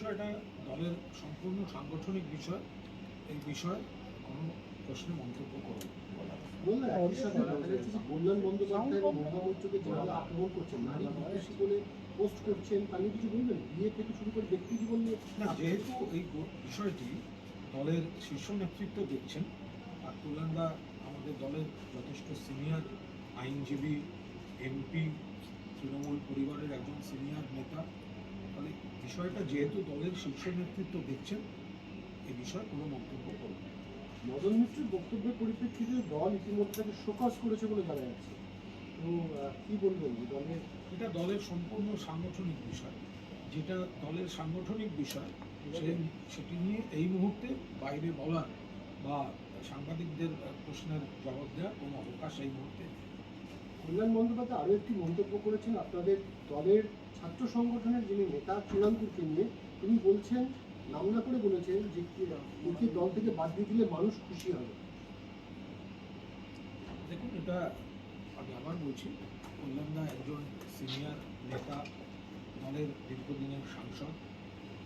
বিষয়টা দলের সম্পূর্ণ সাংগঠনিক বিষয় এই বিষয়ে কোনো প্রশ্নে মন্তব্য কল্যাণ বন্দ্যোপাধ্যায় যেভাবে আক্রমণ করছেন নারী বিদ্বেষী বলে পোস্ট করছেন তা নিয়ে কিছু বলবেন? বিয়ে থেকে শুরু করে ব্যক্তি জীবন নিয়ে না যেহেতু এই বিষয়টি দলের শীর্ষ নেতৃত্ব দেখছেন আর তুলানদা আমাদের দলের যথেষ্ট সিনিয়র আইনজীবী এমপি তৃণমূল পরিবারের একজন সিনিয়র নেতা ফলে বিষয়টা যেহেতু দলের শীর্ষ নেতৃত্ব দেখছেন এ বিষয়ে কোনো মন্তব্য করব না। মদন মিত্রের বক্তব্যের পরিপ্রেক্ষিতে দল ইতিমধ্যে তাকে করেছে বলে জানা যাচ্ছে। তো কি বলবেন দলের এটা দলের সম্পূর্ণ সাংগঠনিক বিষয়। যেটা দলের সাংগঠনিক বিষয় সে- সেটি নিয়ে এই মুহূর্তে বাইরে বলার বা সাংবাদিকদের প্রশ্নের জবাব দেওয়ার কোনো অবকাশ এই মুহূর্তে কল্যাণ বন্দ্যোপাধ্যায় আরও একটি মন্তব্য করেছেন আপনাদের দলের ছাত্র সংগঠনের যিনি নেতা চূড়ান্তকে নিয়ে তিনি বলছেন নাম না করে বলেছেন যে, কি- একে দল থেকে বাদ দিয়ে দিলে মানুষ খুশি হবে। দেখুন, এটা আমি আবার বলছি, কল্যাণদা একজন সিনিয়র নেতা, দলের দীর্ঘদিনের সাংসদ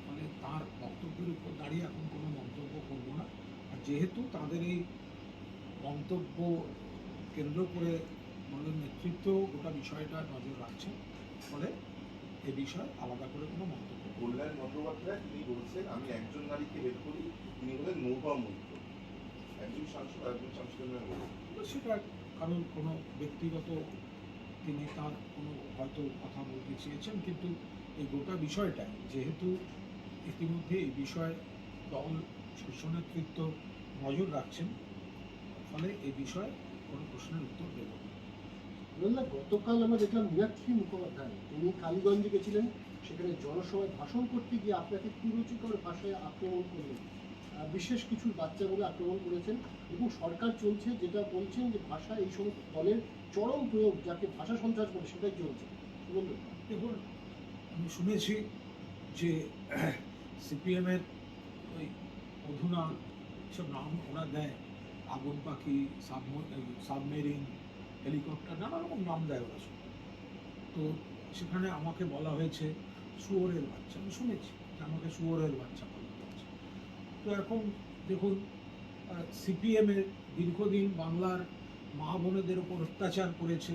মানে তার বক্তব্যের উপর দাঁড়িয়ে এখন কোনো মন্তব্য করব না। আর যেহেতু তাদের এই মন্তব্য কেন্দ্র করে দলের নেতৃত্ব গোটা বিষয়টা নজর রাখছে ফলে এ বিষয়ে আলাদা করে কোনো মন্তব্য। কল্যাণ বন্দ্যোপাধ্যায় তিনি বলছেন আমি একজন নারীকে বের করি তিনি হলেন নৌকা মৈত্র একজন সাংসদ একজন সাংসদের নাম বলুন। সেটা কারণ কোনো ব্যক্তিগত তিনি তার কোনো হয়তো কথা বলতে চেয়েছেন কিন্তু এই গোটা বিষয়টা যেহেতু ইতিমধ্যে এই বিষয়ে দল শীর্ষ নেতৃত্ব নজর রাখছেন ফলে এই বিষয়ে কোনো প্রশ্নের উত্তর দেব না। বললাম গতকাল আমরা দেখলাম মীনাক্ষী মুখোপাধ্যায়, তিনি কালীগঞ্জে গেছিলেন, সেখানে জনসভায় ভাষণ করতে গিয়ে আপনাকে কুরুচিকর ভাষায় আক্রমণ করলেন। বিশেষ কিছু বাচ্চা বলে আক্রমণ করেছেন এবং সরকার চলছে যেটা বলছেন যে ভাষা এই সমস্ত দলের চরম প্রয়োগ, যাকে ভাষা সন্ত্রাস বলে সেটাই চলছে। দেখুন, আমি শুনেছি যে সিপিএমের ওই অধুনা, সব নাম ওরা দেয়, আগুন পাখি সাবমেরিন হেলিকপ্টার, নানা রকম নাম দেয় ওরা তো সেখানে আমাকে বলা হয়েছে, শুয়োরের বাচ্চা। আমি শুনেছি যে আমাকে শুয়োরের বাচ্চা বলা হয়েছে। তো এখন দেখুন সিপিএমের দীর্ঘদিন বাংলার মা বোনেদের উপর অত্যাচার করেছে।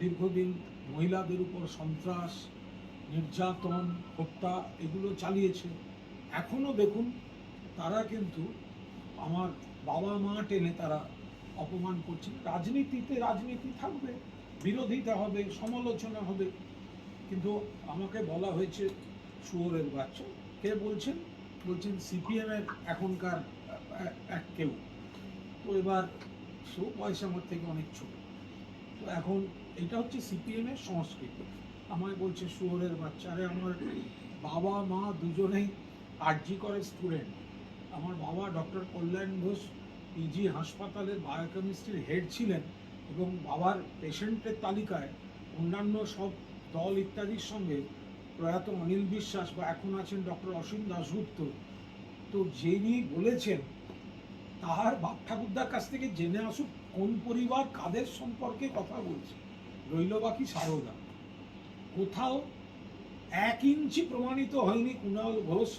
দীর্ঘদিন মহিলাদের উপর সন্ত্রাস, নির্যাতন, হত্যা এগুলো চালিয়েছে। এখনও দেখুন, তারা কিন্তু আমার বাবা মা টেনে তারা অপমান করছে। রাজনীতিতে রাজনীতি থাকবে, বিরোধিতা হবে, সমালোচনা হবে। কিন্তু আমাকে বলা হয়েছে শুয়োরের বাচ্চা। কে বলছেন? বলছেন সিপিএমের এখনকার এক কেউ। তো এবার সেও পয়সা আমার থেকে অনেক ছোট। তো এখন এটা হচ্ছে সিপিএমের সংস্কৃতি। আমায় বলছে শুয়োরের বাচ্চা। আরে আমার বাবা মা দুজনেই আরজি করে স্টুডেন্ট। আমার বাবা ডক্টর কল্যাণ ঘোষ পিজি হাসপাতালের বায়োকেমিস্ট্রির হেড ছিলেন এবং বাবার পেশেন্টের তালিকায় অন্যান্য সব দল ইত্যাদির সঙ্গে প্রয়াত অনিল বিশ্বাস বা এখন আছেন ডক্টর অসীম দাশগুপ্ত। তো যিনি বলেছেন, তাহার বাপ ঠাকুরদার কাছ থেকে জেনে আসুক কোন পরিবার কাদের সম্পর্কে কথা বলছে। রইল বাকি সারদা। কোথাও এক ইঞ্চি প্রমাণিত হয়নি কুণাল ঘোষ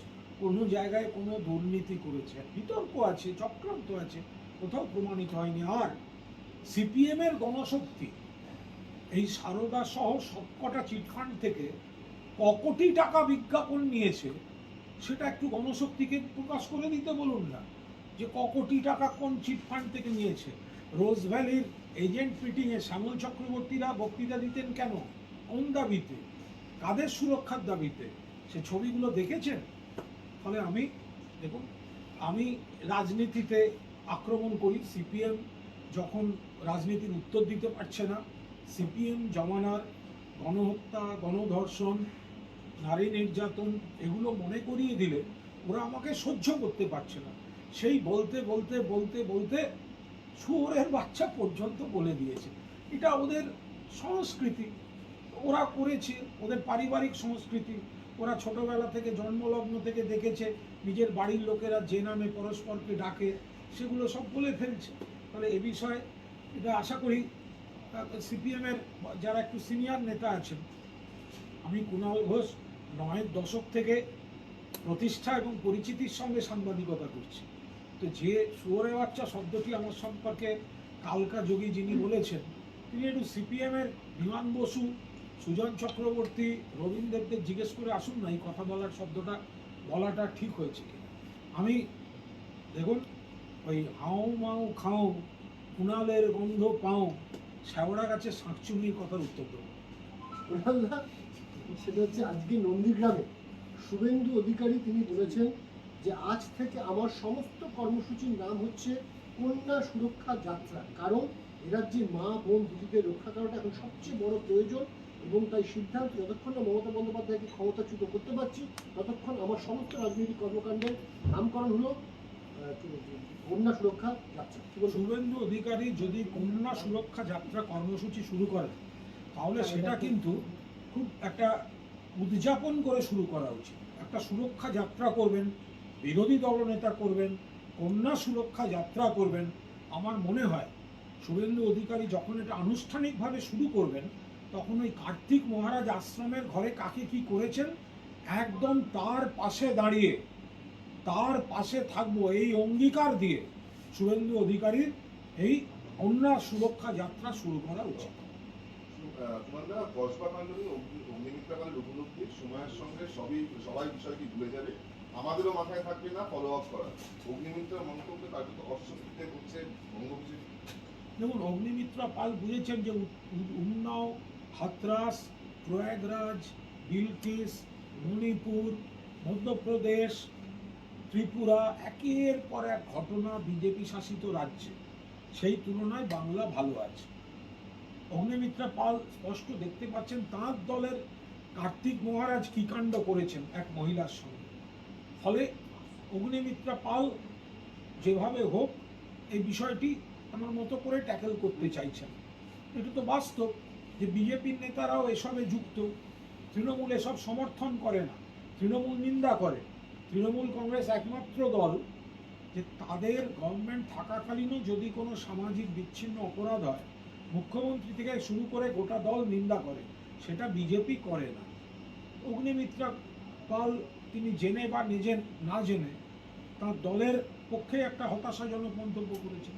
কোনো জায়গায় কোনো দুর্নীতি করেছে। বিতর্ক আছে, চক্রান্ত আছে, কোথাও প্রমাণিত হয়নি। আর সিপিএমের গণশক্তি, এই সারদা সহ সবকটা চিটফান্ড থেকে কোটি টাকা বিজ্ঞাপন নিয়েছে, সেটা একটু গণশক্তিকে প্রকাশ করে দিতে বলুন না, যে ক কোটি টাকা কোন চিটফান্ড থেকে নিয়েছে। রোজ ভ্যালির এজেন্ট মিটিংয়ে শ্যামল চক্রবর্তীরা বক্তৃতা দিতেন কেন? কোন দাবিতে? কাদের সুরক্ষার দাবিতে? সে ছবিগুলো দেখেছেন? ফলে আমি, দেখুন, আমি রাজনীতিতে আক্রমণ করি। সিপিএম যখন রাজনীতির উত্তর দিতে পারছে না, সিপিএম, জমানার গণহত্যা, গণধর্ষণ, নারী নির্যাতন, এগুলো মনে করিয়ে দিলে ওরা আমাকে সহ্য করতে পারছে না। সেই বলতে বলতে বলতে বলতে শুয়োরের বাচ্চা পর্যন্ত বলে দিয়েছে। এটা ওদের সংস্কৃতি, ওরা করেছে, ওদের পারিবারিক সংস্কৃতি ওরা ছোটবেলা থেকে জন্মলগ্ন থেকে দেখেছে, নিজের বাড়ির লোকেরা যে নামে পরস্পরকে ডাকে, সেগুলো সব বলে ফেলছে। তাহলে এ বিষয়ে এটা আশা করি সিপিএমের যারা একটু সিনিয়র নেতা আছেন, আমি কুণাল ঘোষ নয়ের দশক থেকে প্রতিষ্ঠা এবং পরিচিতির সঙ্গে সাংবাদিকতা করছি। তো যে শুয়োরে বাচ্চা শব্দটি আমার সম্পর্কে কালকা যোগী যিনি বলেছেন, তিনি একটু সিপিএমের বিমান বসু সুজন চক্রবর্তী রবীন্দ্রদেবকে জিজ্ঞেস করে আসুন না, এই কথা বলার শব্দটা, বলাটা ঠিক হয়েছে কিনা আমি, দেখুন, ওই হাও মাও খাও, কুণালের গন্ধ পাও, শ্যাওড়া গাছে শাঁকচুনির কথার উত্তর দেবো। সেটা হচ্ছে আজকে নন্দীগ্রামে। শুভেন্দু অধিকারী তিনি বলেছেন যে, আজ থেকে আমার সমস্ত কর্মসূচির নাম হচ্ছে কন্যা সুরক্ষা যাত্রা। কারণ এ রাজ্যে মা, বোন দিদিদের রক্ষা করাটা এখন সবচেয়ে বড় প্রয়োজন। এবং তাই সিদ্ধান্ত যতক্ষণ না মমতা বন্দ্যোপাধ্যায়কে ক্ষমতাচ্যুত করতে পারছি ততক্ষণ আমার সমস্ত রাজনৈতিক কর্মকাণ্ডের নামকরণ হলো কন্যা সুরক্ষা যাত্রা? শুভেন্দু অধিকারী যদি কন্যা সুরক্ষা যাত্রা কর্মসূচি শুরু করেন তাহলে সেটা কিন্তু খুব একটা উদযাপন করে শুরু করা উচিত। একটা সুরক্ষা যাত্রা করবেন বিরোধী দলনেতা করবেন কন্যা সুরক্ষা যাত্রা করবেন আমার মনে হয় শুভেন্দু অধিকারী যখন এটা আনুষ্ঠানিকভাবে শুরু করবেন তখন ওই কার্তিক মহারাজ আশ্রমের ঘরে কাকে কি করেছেন? একদম তার পাশে দাঁড়িয়ে তার পাশে থাকব এই অঙ্গীকার দিয়ে শুভেন্দু অধিকারীর এই কন্যা সুরক্ষা যাত্রা শুরু করা উচিত। সময়ের সঙ্গে সবই সবাই বিষয়টি ভুলে যাবে আমাদেরও মাথায় থাকবে না ফলো আপ করা। অগ্নিমিত্রার মন্তব্য কার্যত অশ্বস্তিতে হচ্ছে দেখুন অগ্নিমিত্রা পাল বুঝেছেন যে উন্নাও হাতরাস, প্রয়াগরাজ, বিলকিস, মণিপুর, মধ্যপ্রদেশ, ত্রিপুরা একের পর এক ঘটনা বিজেপি শাসিত রাজ্যে। সেই তুলনায় বাংলা ভালো আছে। অগ্নিমিত্রা পাল স্পষ্ট দেখতে পাচ্ছেন, তাঁর দলের কার্তিক মহারাজ কি কাণ্ড করেছেন এক মহিলার সঙ্গে। ফলে অগ্নিমিত্রা পাল যেভাবে হোক, এই বিষয়টি আমার মতো করে ট্যাকেল করতে চাইছেন। এটা তো বাস্তব। যে বিজেপির নেতারাও এসবে যুক্ত, তৃণমূল এসব সমর্থন করে না, তৃণমূল নিন্দা করে। তৃণমূল কংগ্রেস একমাত্র দল যে তাদের গভর্নমেন্ট থাকাকালীনও যদি কোনো সামাজিক বিচ্ছিন্ন অপরাধ হয়, মুখ্যমন্ত্রী থেকে শুরু করে গোটা দল নিন্দা করে, সেটা বিজেপি করে না। অগ্নিমিত্রা পাল তিনি জেনে বা নিজে না জেনে তার দলের পক্ষে একটা হতাশাজনক মন্তব্য করেছেন।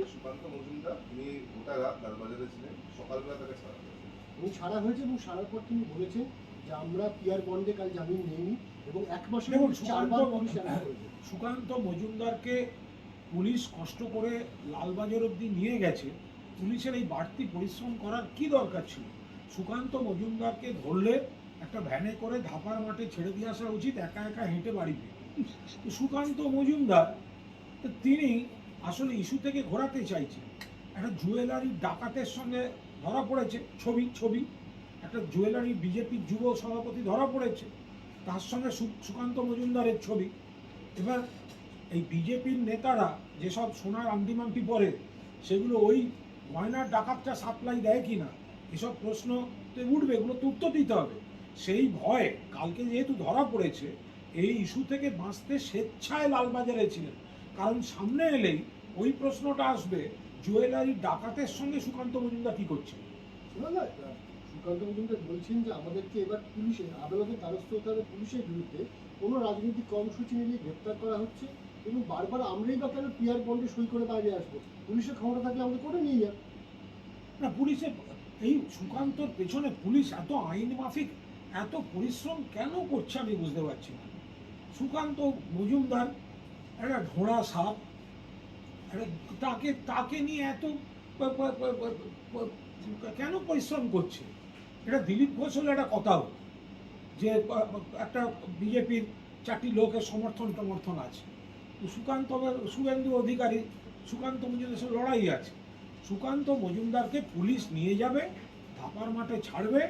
গিয়ে সুকান্ত মজুমদার তিনি গোটা রাত লালবাজারে ছিলেন সকালবেলা তাকে ছাড়া হয়েছে। উনি ছাড়া হয়েছে এবং ছাড়ার পর তিনি বলেছেন যে আমরা পিয়ার বন্ডে কাল জামিন নেইনি এবং এক মাসের মধ্যে চারবার পুলিশ সুকান্ত মজুমদারকে পুলিশ কষ্ট করে লালবাজার অবধি নিয়ে গেছে। পুলিশের এই বাড়তি পরিশ্রম করার কি দরকার ছিল? সুকান্ত মজুমদারকে ধরলে একটা ভ্যানে করে ধাপার মাঠে ছেড়ে দিয়ে আসা উচিত একা একা হেঁটে বাড়ি ফিরে সুকান্ত মজুমদার তো তিনি আসলে ইস্যু থেকে ঘোরাতে চাইছে। একটা জুয়েলারি ডাকাতের সঙ্গে ধরা পড়েছে, ছবি ছবি। একটা জুয়েলারি বিজেপির যুব সভাপতি ধরা পড়েছে, তার সঙ্গে সুকান্ত মজুমদারের ছবি। এবার এই বিজেপির নেতারা যেসব সোনার আন্টিমান্টি পরে, সেগুলো ওই গয়নার ডাকাতটা সাপ্লাই দেয় কি না এসব প্রশ্ন তো উঠবে, এগুলো তো উত্তর দিতে হবে। সেই ভয়ে কালকে যেহেতু ধরা পড়েছে, এই ইস্যু থেকে বাঁচতে স্বেচ্ছায় লালবাজারে ছিলেন। কারণ সামনে এলেই ওই প্রশ্নটা আসবে জুয়েলারি ডাকাতের সঙ্গে সুকান্ত মজুমদার কি করছে? না না সুকান্ত মজুমদার বলছেন যে আমাদেরকে এবার পুলিশের আদালতের দ্বারস্থ হতে হবে পুলিশের বিরুদ্ধে। কোনো রাজনৈতিক কর্মসূচি নিয়ে গ্রেপ্তার করা হচ্ছে এবং বারবার আমরাই বা কেন পিয়ার বন্ডে সই করে বাইরে আসব? পুলিশের ক্ষমতা থাকলে আমাদের করে নিয়ে যান। না পুলিশের এই সুকান্তর পেছনে পুলিশ এত আইন মাফিক এত পরিশ্রম কেন করছে আমি বুঝতে পারছি না। সুকান্ত মজুমদার একটা ঘোড়া সাপ তাকে তাকে নিয়ে এত কেন পরিশ্রম করছে? এটা দিলীপ ঘোষ হলে একটা কথা হতো যে একটা বিজেপির চারটি লোকের সমর্থন টমর্থন আছে। সুকান্ত শুভেন্দু অধিকারী, সুকান্ত মজুমদার সাথে লড়াই আছে। সুকান্ত মজুমদারকে পুলিশ নিয়ে যাবে ধাপার মাঠে ছাড়বে,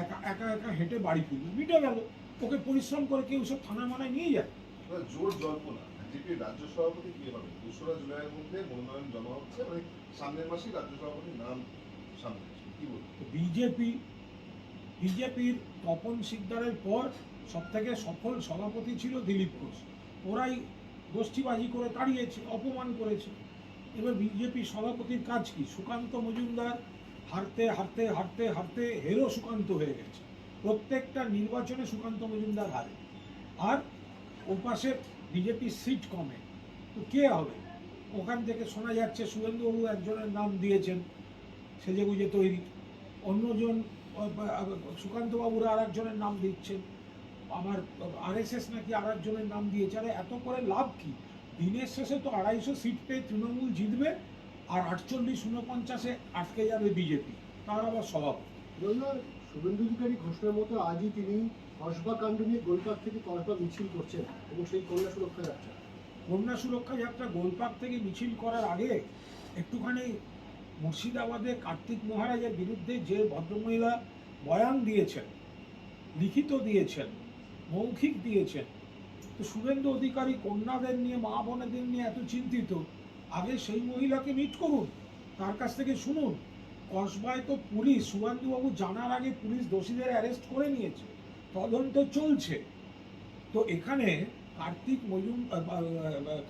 একা একা একা হেঁটে বাড়ি ফিরবে, মিটে গেল। ওকে পরিশ্রম করে কেউ সব থানা মানায় নিয়ে যায়। জোর জল্পনা। বিজেপির রাজ্য সভাপতি কি হবে? দোসরা জুলাইয়ের মধ্যে মনোনয়ন জমা হচ্ছে মানে সামনের মাসেই রাজ্য সভাপতির নাম সামনে। কি বলব? বিজেপি, বিজেপির তপন সিকদারের পর সব থেকে সফল সভাপতি ছিল দিলীপ ঘোষ। ওরাই গোষ্ঠীবাজি করে তাড়িয়েছে অপমান করেছে। এবার বিজেপি সভাপতির কাজ কি? সুকান্ত মজুমদার হারতে হারতে হারতে হারতে হেরো সুকান্ত হয়ে গেছে। প্রত্যেকটা নির্বাচনে সুকান্ত মজুমদার হারে। আর ওপাশে বিজেপি সিট কমে। তো কে হবে? ওখান থেকে শোনা যাচ্ছে সুরেন্দ্রবাবু একজনের নাম দিয়েছেন সেজে গুজে তৈরি। অন্যজন, সুকান্তবাবুরা আর একজনের নাম দিচ্ছেন। আমার আরএসএস নাকি আর একজনের নাম দিয়েছে। আরে এত করে লাভ কি? দিনের শেষে তো আড়াইশো সিট পেয়ে তৃণমূল জিতবে, আর আটচল্লিশ উনপঞ্চাশে আটকে যাবে বিজেপি তার আবার স্বভাব। শুভেন্দু অধিকারী ঘোষণার মতো আজই তিনি কসবা কাণ্ড নিয়ে গোলপাক থেকে কসবা মিছিল করছেন এবং সেই কন্যা সুরক্ষা যাত্রা। কন্যা সুরক্ষা যাত্রা গোলপাক থেকে মিছিল করার আগে একটুখানি মুর্শিদাবাদে কার্তিক মহারাজের বিরুদ্ধে যে ভদ্রমহিলা বয়ান দিয়েছেন, লিখিত দিয়েছেন, মৌখিক দিয়েছেন, তো শুভেন্দু অধিকারী কন্যাদের নিয়ে, মা বোনেদের নিয়ে এত চিন্তিত, আগে সেই মহিলাকে মিট করুন, তার কাছ থেকে শুনুন। কসবায় তো পুলিশ সুবান্দুবাবু জানার আগে পুলিশ দোষীদের অ্যারেস্ট করে নিয়েছে। তদন্ত চলছে। তো এখানে কার্তিক মজুম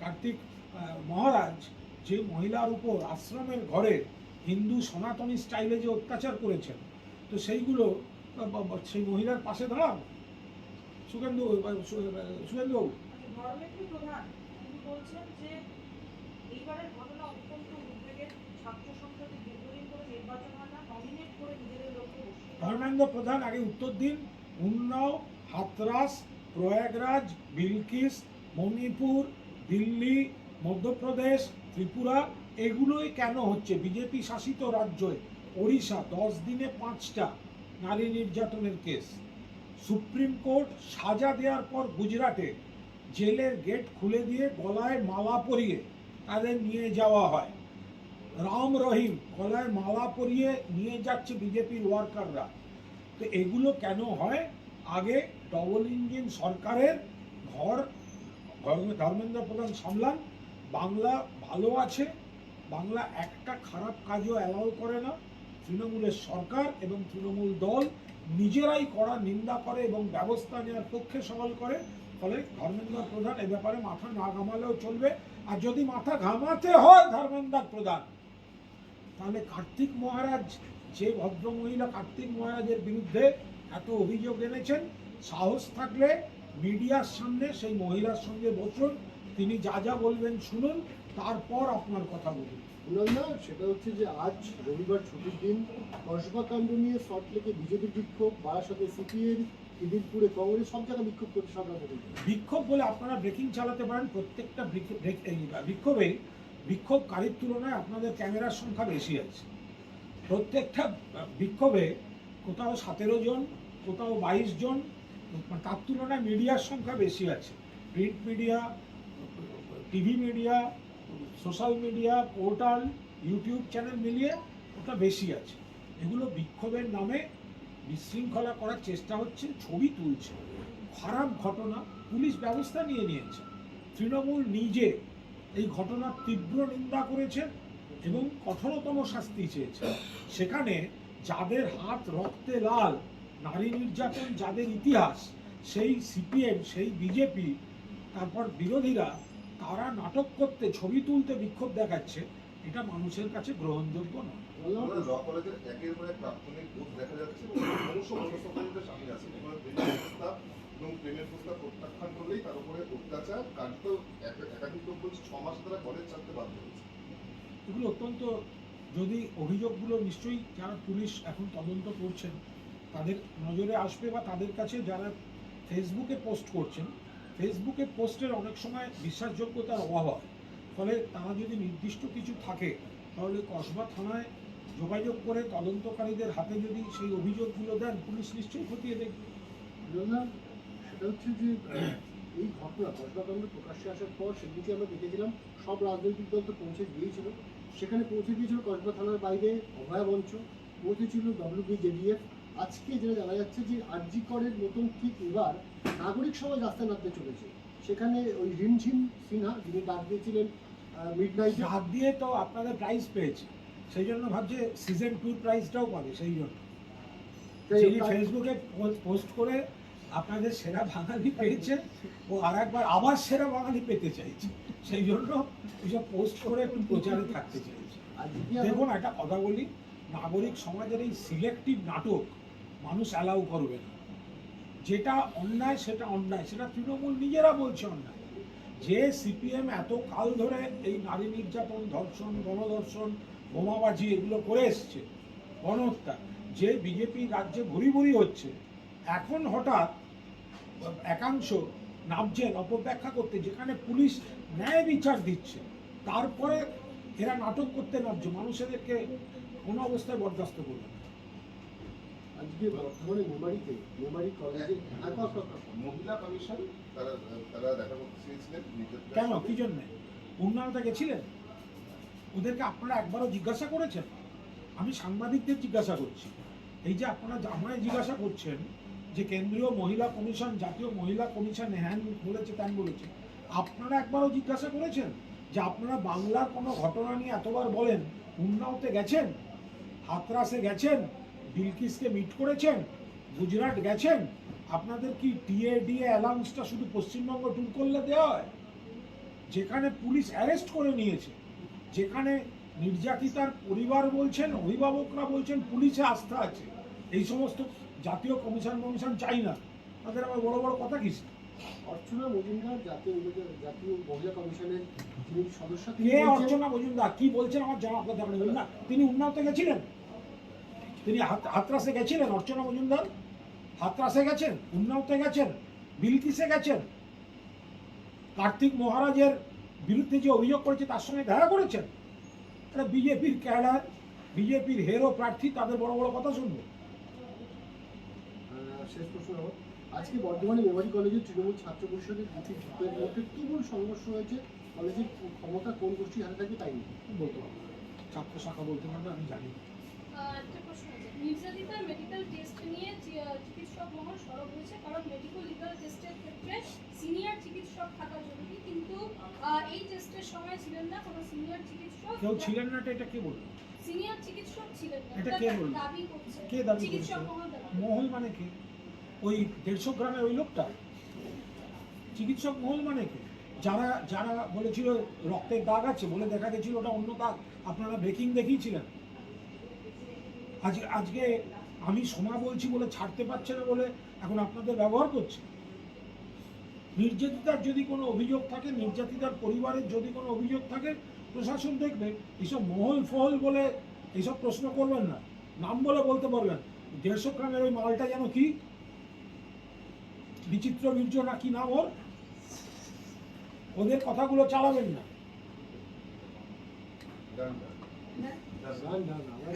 কার্তিক মহারাজ যে মহিলার উপর আশ্রমের ঘরে হিন্দু সনাতনী স্টাইলে যে অত্যাচার করেছেন তো সেইগুলো সেই মহিলার পাশে দাঁড়ান সুগেন্দু সুগেন্দুবাবু ধর্মেন্দ্র প্রধান তিনি বলছেন যে এইবারের ঘটনা অত্যন্ত উদ্বেগের। ছাত্র সংসদে দীর্ঘদিন করে নির্বাচন নমিনেট করে নিজেদের লোককে ধর্মেন্দ্র প্রধান আগে উত্তর দিন। উন্নাও, হাতরাস, প্রয়াগরাজ, বিলকিস, মণিপুর, দিল্লি, মধ্যপ্রদেশ, ত্রিপুরা, এগুলোই কেন হচ্ছে? বিজেপি শাসিত রাজ্যে ওড়িশা, দশ দিনে পাঁচটা নারী নির্যাতনের কেস। সুপ্রিম কোর্ট সাজা দেওয়ার পর গুজরাটে জেলের গেট খুলে দিয়ে গলায় মালা পরিয়ে তাদের নিয়ে যাওয়া হয়। রাম রহিম গলায় মালা পরিয়ে নিয়ে যাচ্ছে বিজেপির ওয়ার্কাররা। তো এগুলো কেন হয়? আগে ডবল ইঞ্জিন সরকারের ঘর ধর্মেন্দ্র প্রধান সামলান। বাংলা ভালো আছে, বাংলা একটা খারাপ কাজও অ্যালাউ করে না। তৃণমূলের সরকার এবং তৃণমূল দল নিজেরাই করা নিন্দা করে এবং ব্যবস্থা নেওয়ার পক্ষে সওয়াল করে। ফলে ধর্মেন্দ্র প্রধান এ ব্যাপারে মাথা না ঘামালেও চলবে। আর যদি মাথা ঘামাতে হয় ধর্মেন্দ্র প্রধান, তাহলে কার্তিক মহারাজ যে ভদ্রমহিলা কার্তিক মহারাজের বিরুদ্ধে এত অভিযোগ এনেছেন সাহস থাকলে মিডিয়ার সামনে সেই মহিলার সঙ্গে বসুন তিনি যা যা বলবেন শুনুন তারপর আপনার কথা বলুন। না সেটা হচ্ছে যে আজ রবিবার ছুটির দিন কসবা কাণ্ড নিয়ে সল্টলেকে বিজেপির বিক্ষোভ বারাসাতে সিপিএম ইদিরপুরে কংগ্রেস সব জায়গায় বিক্ষোভ করছে সব বিক্ষোভ বলে আপনারা ব্রেকিং চালাতে পারেন প্রত্যেকটা বিক্ষোভে বিক্ষোভকারীর তুলনায় আপনাদের ক্যামেরার সংখ্যা বেশি আছে। প্রত্যেকটা বিক্ষোভে কোথাও সতেরো জন, কোথাও বাইশ জন, তার তুলনায় মিডিয়ার সংখ্যা বেশি আছে। Print media, TV media, social media, portal, YouTube channel মিলিয়ে ওটা বেশি আছে। এগুলো বিক্ষোভের নামে বিশৃঙ্খলা করার চেষ্টা হচ্ছে, ছবি তুলছে। খারাপ ঘটনা পুলিশ ব্যবস্থা নিয়ে নিয়েছে। তৃণমূল নিজে এই ঘটনার তীব্র নিন্দা করেছে। এবং কঠোরতম শাস্তি চেয়েছে। সেখানে যাদের হাত রক্তে লাল, নারী নির্যাতন যাদের ইতিহাস, সেই সিপিএম, সেই বিজেপি, তারপর বিরোধীরা, তারা নাটক করতে, ছবি তুলতে বিক্ষোভ দেখাচ্ছে, এটা মানুষের কাছে গ্রহণযোগ্য নয়। এবং প্রেমের প্রস্তাব প্রত্যাখ্যান তার উপরে অত্যাচার ছ মাস কলেজ বাধ্য হয়েছে। এগুলো অত্যন্ত, যদি অভিযোগগুলো নিশ্চয়ই যারা পুলিশ এখন তদন্ত করছেন, তাদের নজরে আসবে বা তাদের কাছে যারা ফেসবুকে পোস্ট করছেন ফেসবুকে পোস্টের অনেক সময় বিশ্বাসযোগ্যতার অভাব হয়। ফলে তারা যদি নির্দিষ্ট কিছু থাকে, তাহলে কসবা থানায় যোগাযোগ করে তদন্তকারীদের হাতে যদি সেই অভিযোগগুলো দেন, পুলিশ নিশ্চয়ই খতিয়ে দেখবে। সেটা হচ্ছে যে, এই ঘটনা কসবা প্রকাশ্যে আসার পর সেদিকে আমরা দেখেছিলাম, সব রাজনৈতিক দল তো পৌঁছে গিয়েছিল। সেখানে পৌঁছে গিয়েছিল কসবা থানার বাইরে অভয়া মঞ্চ পৌঁছেছিল ডব্লিউবি জেডিএফ আজকে যেটা জানা যাচ্ছে যে আরজি করের মতন ঠিক এবার নাগরিক সমাজ রাস্তায় নামতে চলেছে। সেখানে ওই রিমঝিম সিনহা যিনি ডাক দিয়েছিলেন মিড নাইটে হাত দিয়ে তো আপনাদের প্রাইজ পেয়েছে। সেই জন্য ভাবছে সিজন টুর প্রাইজটাও পাবে সেই জন্য। ফেসবুকে পোস্ট করে আপনাদের সেরা বাঙালি পেয়েছে ও আর একবার আবার সেরা বাঙালি পেতে চাইছে। সেই জন্য এইসব পোস্ট করে একটু প্রচারে থাকতে চাইছে। দেখুন একটা কথা বলি নাগরিক সমাজের এই সিলেক্টিভ নাটক মানুষ অ্যালাউ করবে না। যেটা অন্যায় সেটা অন্যায় সেটা তৃণমূল নিজেরা বলছে অন্যায়। যে সিপিএম এত কাল ধরে এই নারী নির্যাতন ধর্ষণ গণধর্ষণ বোমাবাজি এগুলো করে এসছে গণহত্যা যে বিজেপি রাজ্যে ভরি ভরি হচ্ছে এখন হঠাৎ একাংশ নামছেন অপব্যাখ্যা করতে যেখানে পুলিশ ন্যায় বিচার দিচ্ছে তারপরে এরা নাটক করতে নামছে মানুষেদেরকে কোনো অবস্থায় বরদাস্ত করবে না। আজকে বর্তমানে মেমারিতে মেমারি কলেজে মহিলা কমিশন তারা তারা দেখা করতে চেয়েছিলেন কেন? কি জন্যে? উন্নয়নটা গেছিলেন? ওদেরকে আপনারা একবারও জিজ্ঞাসা করেছেন? আমি সাংবাদিকদের জিজ্ঞাসা করছি। এই যে আপনারা আমায় জিজ্ঞাসা করছেন যে কেন্দ্রীয় মহিলা কমিশন, জাতীয় মহিলা কমিশন হ্যান বলেছে, ত্যান বলেছে। আপনারা একবারও জিজ্ঞাসা করেছেন যে আপনারা বাংলার কোনো ঘটনা নিয়ে এতবার বলেন, উন্নাওতে গেছেন? হাতরাসে গেছেন? বিলকিসকে মিট করেছেন? গুজরাট গেছেন? আপনাদের কি টিএ ডিএ অ্যালাউন্সটা শুধু পশ্চিমবঙ্গ টুর করলে দেওয়া হয়? যেখানে পুলিশ অ্যারেস্ট করে নিয়েছে, যেখানে নির্যাতিতার পরিবার বলছেন, অভিভাবকরা বলছেন, পুলিশে আস্থা আছে। এই সমস্ত জাতীয় কমিশন কমিশন চাই না। তাদের আবার বড় বড় কথা কিস অর্চনা মজুমদার জাতীয় জাতীয় মহিলা কমিশনের যিনি সদস্য তিনি কে অর্চনা মজুমদার? কি বলছেন আমার জামা কথা আপনি বলুন না। তিনি উন্নাওতে গেছিলেন। তিনি হাত- হাতরাসে গেছিলেন অর্চনা মজুমদার। হাতরাসে গেছেন উন্নাওতে গেছেন বিলকিসে গেছেন। কার্তিক মহারাজের বিরুদ্ধে যে অভিযোগ করেছে তার সঙ্গে দেখা করেছেন? এটা বিজেপির ক্যাডার বিজেপির হেরো প্রার্থী তাদের বড় বড় কথা শুনব। শেষ প্রশ্ন আমার। আজকে বর্ধমানে মেমারি কলেজে তৃণমূল ছাত্র পরিষদের দুটি গ্রুপের মধ্যে তুমুল সংঘর্ষ হয়েছে। কলেজের ক্ষমতা কোন গোষ্ঠী হাতে থাকবে তাই বলতে পারব ছাত্র শাখা বলতে পারবে আমি জানি। না। একটা প্রশ্ন আছে। নির্যাতিতার মেডিকেল টেস্ট নিয়ে চিকিৎসক মহল সরব হয়েছে কারণ মেডিকেল লিগাল টেস্টের ক্ষেত্রে সিনিয়র চিকিৎসক থাকা জরুরি কিন্তু এই টেস্টের সময় ছিলেন না কোনো সিনিয়র চিকিৎসক। কেউ ছিলেন না এটা কে বলল? সিনিয়র চিকিৎসক ছিলেন না। এটা এটা কে তার দাবি করছে। কে দাবি চিকিৎসক মহল মহল মানে কে? ওই দেড়শো গ্রামের ওই লোকটা? চিকিৎসক মহল মানে কি? যারা যারা বলেছিল রক্তের দাগ আছে বলে দেখা গেছিল ওটা অন্য দাগ, আপনারা ব্রেকিং দেখিয়েছিলেন। আজ, আজকে আমি সোমা বলছি বলে ছাড়তে পারছে না বলে এখন আপনাদের ব্যবহার করছে। নির্যাতিতার যদি কোনো অভিযোগ থাকে, নির্যাতিতার পরিবারের যদি কোনো অভিযোগ থাকে, প্রশাসন দেখবে এইসব মহল ফহল বলে এইসব প্রশ্ন করবেন না। নাম বলে বলতে পারবেন। দেড়শো গ্রামের ওই মালটা যেন কি? বিচিত্র বীর্য না কি নাম ওর? ওদের কথাগুলো চালাবেন না। না। না না আমার